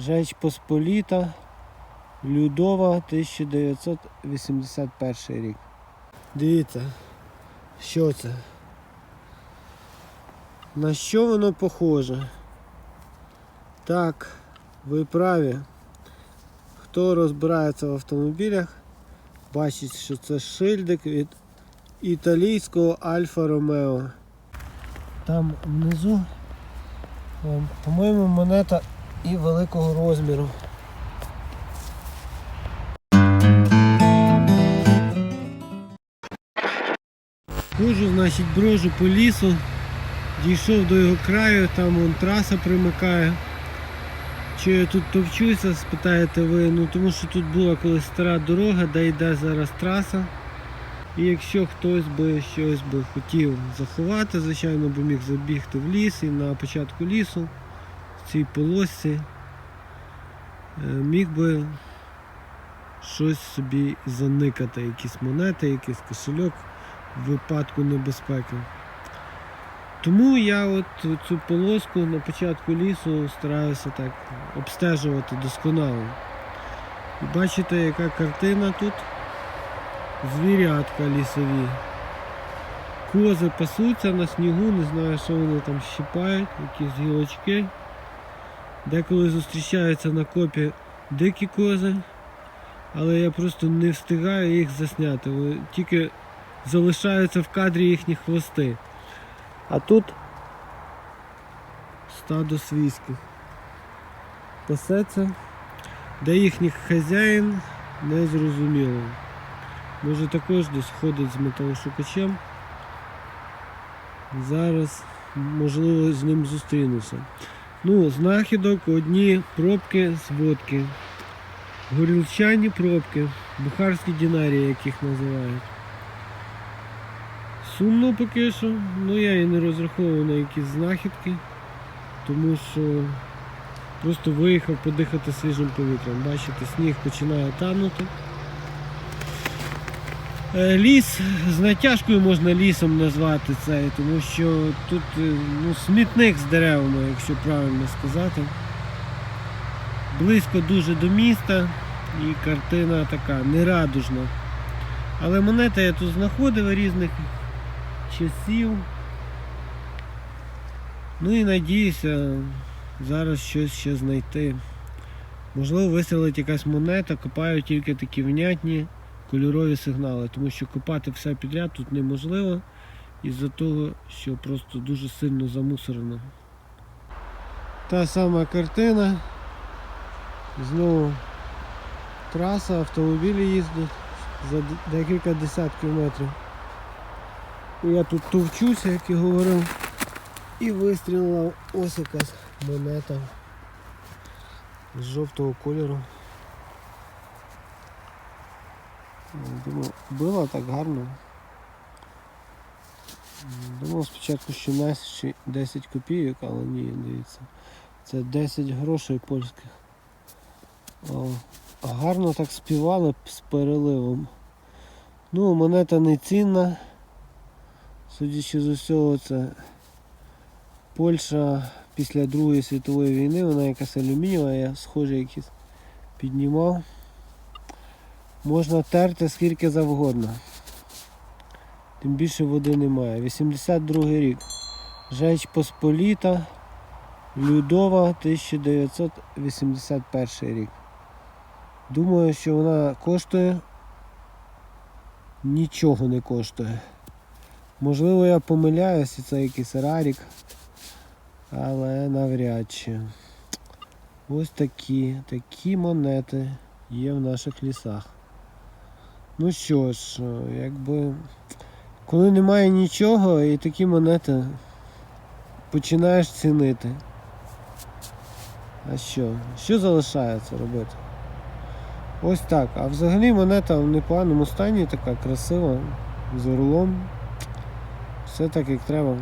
Жеч Посполіта, Людова, 1981 рік. Дивіться, що це? На що воно похоже? Так, ви праві. Хто розбирається в автомобілях, бачить, що це шильдик від італійського Альфа Ромео. Там внизу, ем, по-моєму, монета і великого розміру. Хожу, значить, брожу по лісу, дійшов до його краю, там вон траса примикає. Чи я тут товчуся, спитаєте ви, ну тому що тут була колись стара дорога, де йде зараз траса. І якщо хтось би щось би хотів заховати, звичайно, би міг забігти в ліс і на початку лісу, цій полосці, е, міг би щось собі заникати, якісь монети, якийсь кошельок в випадку небезпеки. Тому я от цю полоску на початку лісу стараюся так обстежувати досконало. Бачите, яка картина тут? Звірятка лісові. Кози пасуться на снігу, не знаю, що вони там щипають, якісь гілочки. Деколи зустрічаються на копі дикі кози, але я просто не встигаю їх засняти. Тільки залишаються в кадрі їхні хвости. А тут стадо свійських. Пасеться, де їхній хазяїн не зрозуміло. Може також десь ходить з металошукачем. Зараз, можливо, з ним зустрінуся. Ну, знахідок одні пробки з водки. Горілчані пробки, бухарські динарії, їх називають. Сумно поки що, ну я і не розраховував на якісь знахідки, тому що просто виїхав подихати свіжим повітрям. Бачите, сніг починає танути. Е, Ліс з натяжкою можна лісом назвати цей, тому що тут е, ну, смітник з деревами, якщо правильно сказати. Близько дуже до міста і картина така нерадужна. Але монети я тут знаходив різних часів. Ну і надіюся зараз щось ще знайти. Можливо, вистрілить якась монета, копаю тільки такі внятні кольорові сигнали, тому що копати все підряд тут неможливо із-за того, що просто дуже сильно замусорено. Та сама картина. Знову траса, автомобілі їздять за декілька десятків метрів. Я тут товчуся, як і говорив, і вистрілила ось якась монета з жовтого кольору. Думав, била так гарно. Думав спочатку, що наші 10 копійок, але ні, дивіться. Це 10 грошей польських. О, гарно так співали з переливом. Ну, монета не цінна. Судячи з усього, це Польща після Другої світової війни, вона якась алюмінієва, я схоже якісь піднімав. Можна терти скільки завгодно. Тим більше води немає. 82 рік. Жеч Посполіта, Людова, 1981 рік. Думаю, що вона коштує нічого не коштує. Можливо, я помиляюсь, і це якийсь рарік, але навряд чи. Ось такі, такі монети є в наших лісах. Ну що ж, якби коли немає нічого і такі монети починаєш цінити. А що? Що залишається робити? Ось так. А взагалі монета в непоганому стані, така красива, з орлом. Все так як треба.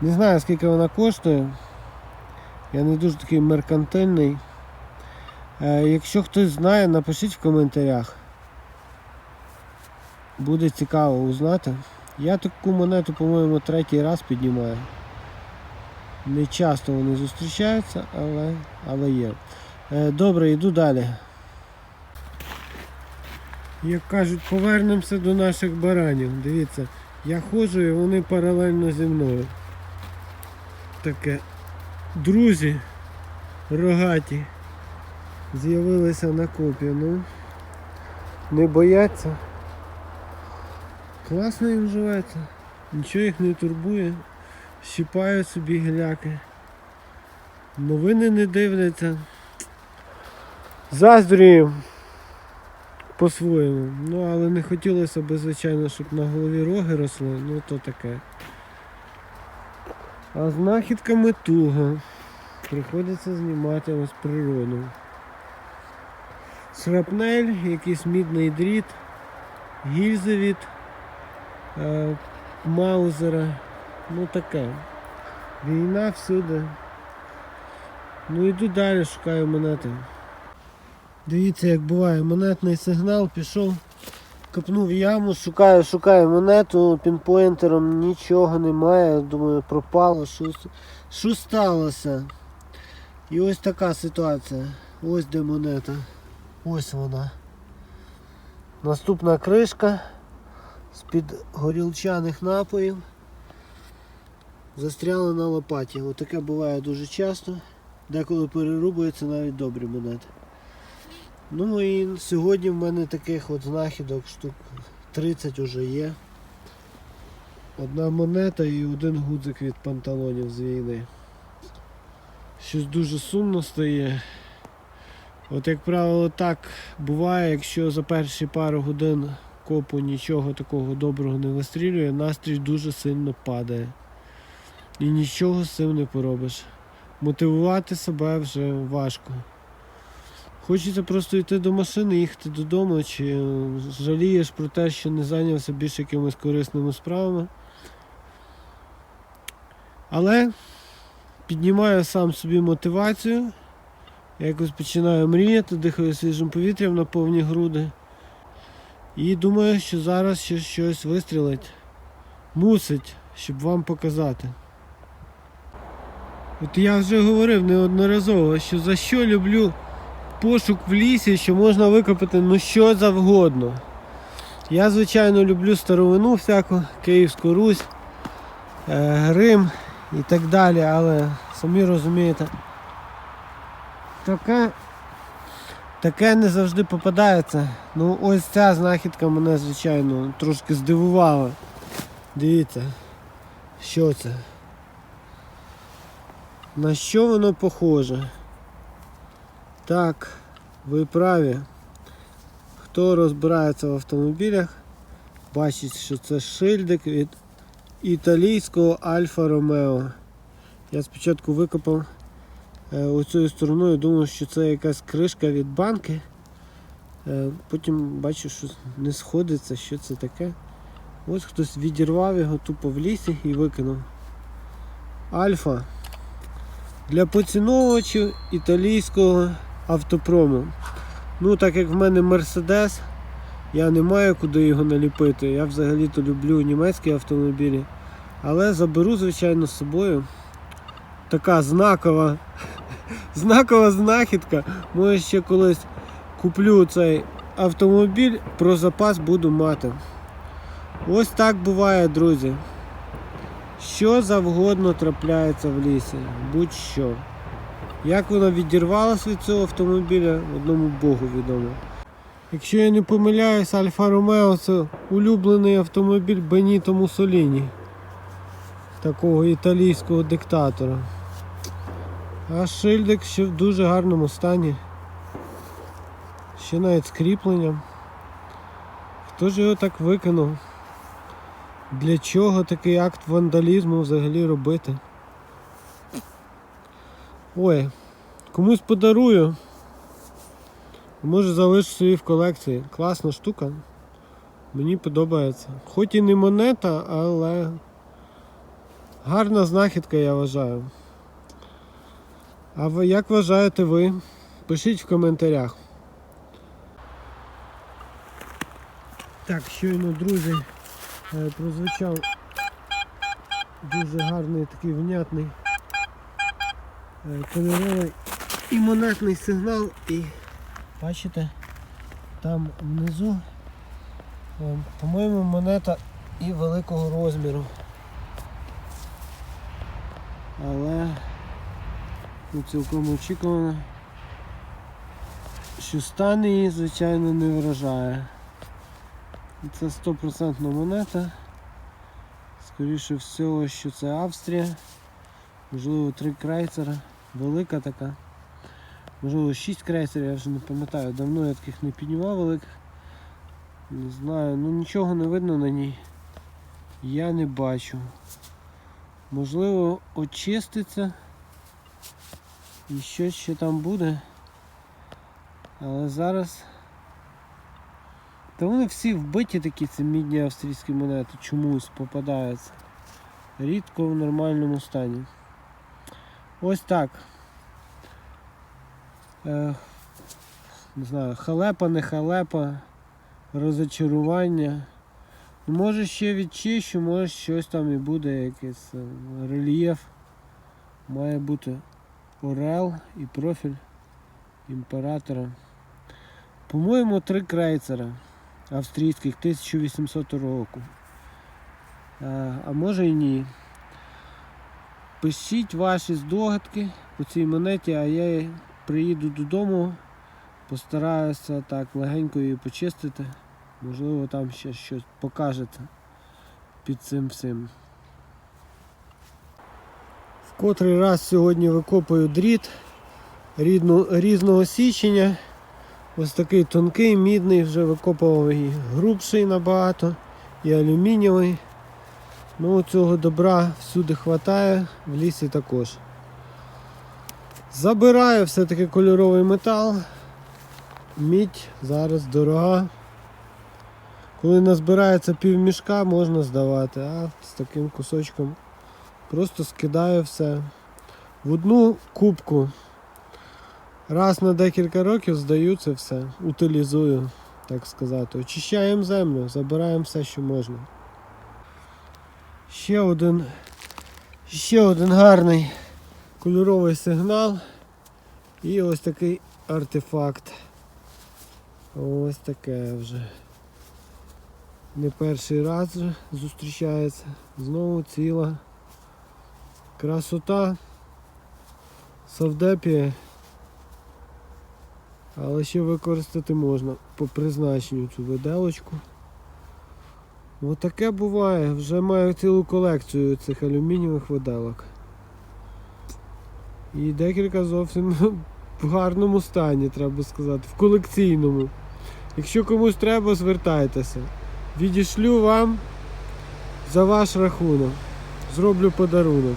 Не знаю скільки вона коштує. Я не дуже такий меркантильний. Е, Якщо хтось знає, напишіть в коментарях. Буде цікаво узнати. Я таку монету, по-моєму, третій раз піднімаю. Не часто вони зустрічаються, але, але є. Е, Добре, йду далі. Як кажуть, повернемося до наших баранів. Дивіться, я ходжу і вони паралельно зі мною. Таке. Друзі рогаті з'явилися на копі. Ну, не бояться. Класно їм живеться. Нічого їх не турбує. Щіпають собі гіляки. Новини не дивляться. Заздрюємо по-своєму. Ну, але не хотілося б, звичайно, щоб на голові роги росли, ну то таке. А знахідками туго. Приходиться знімати ось природу. Шрапнель, якийсь мідний дріт, гільзи від Маузера. Ну таке. Війна всюди. Ну йду далі, шукаю монети. Дивіться, як буває, монетний сигнал пішов, копнув яму, шукаю, шукаю монету, пінпоінтером нічого немає. Думаю, пропало щось. Що сталося? І ось така ситуація. Ось де монета. Ось вона. Наступна кришка з-під горілчаних напоїв. Застряла на лопаті. Отаке буває дуже часто. Деколи перерубуються навіть добрі монети. Ну і сьогодні в мене таких от знахідок штук 30 уже є. Одна монета і один гудзик від панталонів з війни. Щось дуже сумно стає. От як правило так буває, якщо за перші пару годин копу нічого такого доброго не вистрілює, настрій дуже сильно падає. І нічого з цим не поробиш. Мотивувати себе вже важко. Хочеться просто йти до машини, їхати додому, чи жалієш про те, що не зайнявся більш якимись корисними справами. Але піднімаю сам собі мотивацію. Якось починаю мріяти, дихаю свіжим повітрям на повні груди. І думаю, що зараз ще щось вистрілить. Мусить, щоб вам показати. От я вже говорив неодноразово, що за що люблю пошук в лісі, що можна викопати ну що завгодно. Я, звичайно, люблю старовину всяку, Київську Русь, е, Рим і так далі, але самі розумієте, таке, таке не завжди попадається. Ну ось ця знахідка мене, звичайно, трошки здивувала. Дивіться, що це? На що воно похоже? Так, ви праві. Хто розбирається в автомобілях, бачить, що це шильдик від італійського Альфа Ромео. Я спочатку викопав оцею стороною, думав, що це якась кришка від банки. Е, потім бачу, що не сходиться, що це таке. Ось хтось відірвав його тупо в лісі і викинув. Альфа для поціновувачів італійського автопрому. Ну, так як в мене Мерседес, я не маю куди його наліпити. Я взагалі-то люблю німецькі автомобілі. Але заберу, звичайно, з собою. Така знакова, знакова знахідка. Може ще колись куплю цей автомобіль, про запас буду мати. Ось так буває, друзі. Що завгодно трапляється в лісі, будь-що. Як вона відірвалася від цього автомобіля, одному Богу відомо. Якщо я не помиляюсь, Альфа Ромео це улюблений автомобіль Беніто Муссоліні, такого італійського диктатора. А шильдик ще в дуже гарному стані. Ще навіть з кріпленням. Хто ж його так викинув? Для чого такий акт вандалізму взагалі робити? Ой, комусь подарую. Може залишу собі в колекції. Класна штука. Мені подобається. Хоч і не монета, але гарна знахідка, я вважаю. А ви як вважаєте ви? Пишіть в коментарях. Так, щойно, друзі, е, прозвучав дуже гарний такий внятний е, кольоровий і монетний сигнал, і бачите, там внизу, е, по-моєму, монета і великого розміру. Але ну, цілком очікувано, що стан її, звичайно, не вражає. Це стопроцентна монета. Скоріше всього, що це Австрія. Можливо, три крейсера. Велика така. Можливо, шість крейсерів, я вже не пам'ятаю. Давно я таких не піднімав великих. Не знаю, ну нічого не видно на ній. Я не бачу. Можливо, очиститься і щось ще там буде. Але зараз. Та вони всі вбиті такі, ці мідні австрійські монети, чомусь попадаються. Рідко в нормальному стані. Ось так. Е, не знаю, халепа, не халепа, розочарування. Може ще відчищу, може щось там і буде, якийсь е, рельєф. Має бути орел і профіль імператора. По-моєму, три крейцера австрійських 1800 року. А, може і ні. Пишіть ваші здогадки по цій монеті, а я приїду додому, постараюся так легенько її почистити. Можливо, там ще щось покажете під цим всім. Котрий раз сьогодні викопую дріт рідну, різного січення. Ось такий тонкий, мідний, вже викопував і грубший набагато, і алюмінієвий. Ну цього добра всюди вистачає, в лісі також. Забираю все-таки кольоровий метал. Мідь зараз дорога. Коли назбирається пів мішка, можна здавати, а з таким кусочком просто скидаю все в одну кубку. Раз на декілька років здаю це все, утилізую, так сказати. Очищаємо землю, забираємо все, що можна. Ще один, ще один гарний кольоровий сигнал. І ось такий артефакт. Ось таке вже. Не перший раз вже зустрічається. Знову ціла красота. Савдепія. Але ще використати можна по призначенню цю виделочку. Отаке буває. Вже маю цілу колекцію цих алюмінієвих виделок. І декілька зовсім в гарному стані, треба сказати, в колекційному. Якщо комусь треба, звертайтеся. Відішлю вам за ваш рахунок. Зроблю подарунок.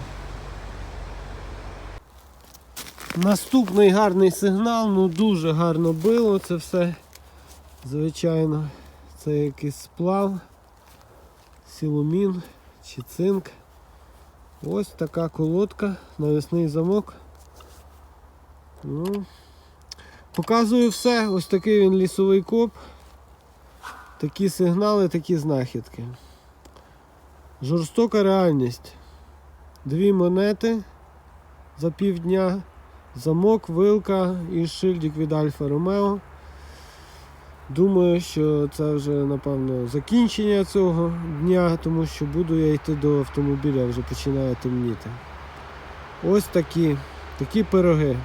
Наступний гарний сигнал, ну дуже гарно било це все. Звичайно, це якийсь сплав, силумін чи цинк. Ось така колодка, навісний замок. Ну, показую все, ось такий він лісовий коп. Такі сигнали, такі знахідки. Жорстока реальність. Дві монети за півдня, замок, вилка і шильдик від Альфа Ромео. Думаю, що це вже напевно закінчення цього дня, тому що буду я йти до автомобіля, вже починає темніти. Ось такі, такі пироги.